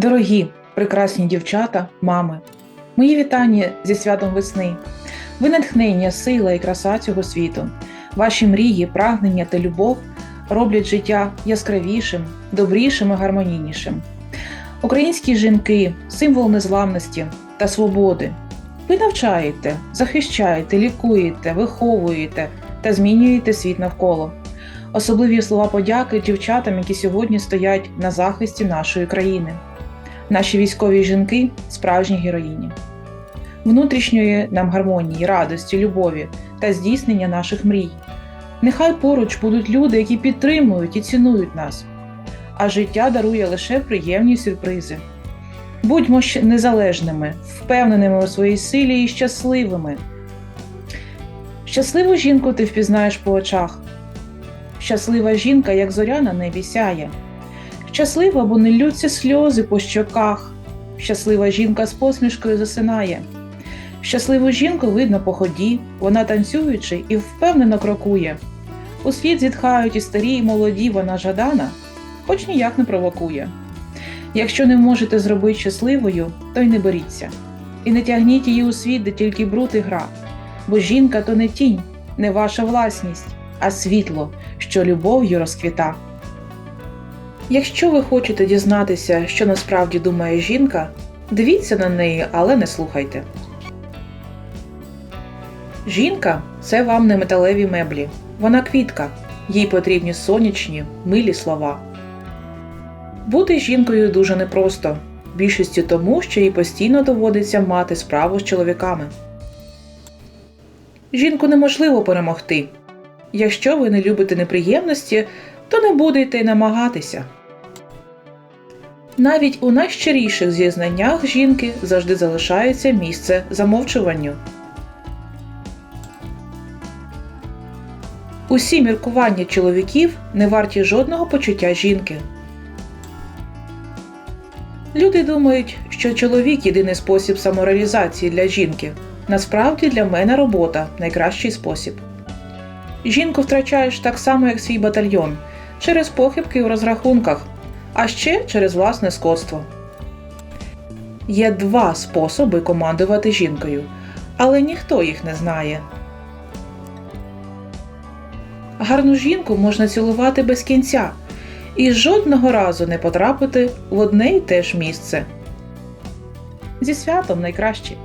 Дорогі, прекрасні дівчата, мами, мої вітання зі святом весни. Ви натхнення, сила і краса цього світу. Ваші мрії, прагнення та любов роблять життя яскравішим, добрішим і гармонійнішим. Українські жінки символ незламності та свободи. Ви навчаєте, захищаєте, лікуєте, виховуєте та змінюєте світ навколо. Особливі слова подяки дівчатам, які сьогодні стоять на захисті нашої країни. Наші військові жінки справжні героїні, внутрішньої нам гармонії, радості, любові та здійснення наших мрій. Нехай поруч будуть люди, які підтримують і цінують нас, а життя дарує лише приємні сюрпризи. Будьмо незалежними, впевненими у своїй силі і щасливими. Щасливу жінку ти впізнаєш по очах. Щаслива жінка, як зоря на небі сяє. Щаслива, бо не ллються сльози по щоках. Щаслива жінка з посмішкою засинає. Щасливу жінку видно по ході, вона танцюючи і впевнено крокує. У світ зітхають і старі, і молоді, вона жадана, хоч ніяк не провокує. Якщо не можете зробити щасливою, то й не беріться. І не тягніть її у світ, де тільки бруд і гра. Бо жінка то не тінь, не ваша власність, а світло, що любов'ю розквіта. Якщо ви хочете дізнатися, що насправді думає жінка, дивіться на неї, але не слухайте. Жінка це вам не металеві меблі. Вона квітка, їй потрібні сонячні, милі слова. Бути жінкою дуже непросто, більшістю тому, що їй постійно доводиться мати справу з чоловіками. Жінку неможливо перемогти. Якщо ви не любите неприємності, то не будете й намагатися. Навіть у найщиріших зізнаннях жінки завжди залишається місце замовчуванню. Усі міркування чоловіків не варті жодного почуття жінки. Люди думають, що чоловік єдиний спосіб самореалізації для жінки. Насправді для мене робота найкращий спосіб. Жінку втрачаєш так само, як свій батальйон, через похибки у розрахунках, а ще через власне скотство. Є два способи командувати жінкою, але ніхто їх не знає. Гарну жінку можна цілувати без кінця і жодного разу не потрапити в одне й те ж місце. Зі святом найкраще.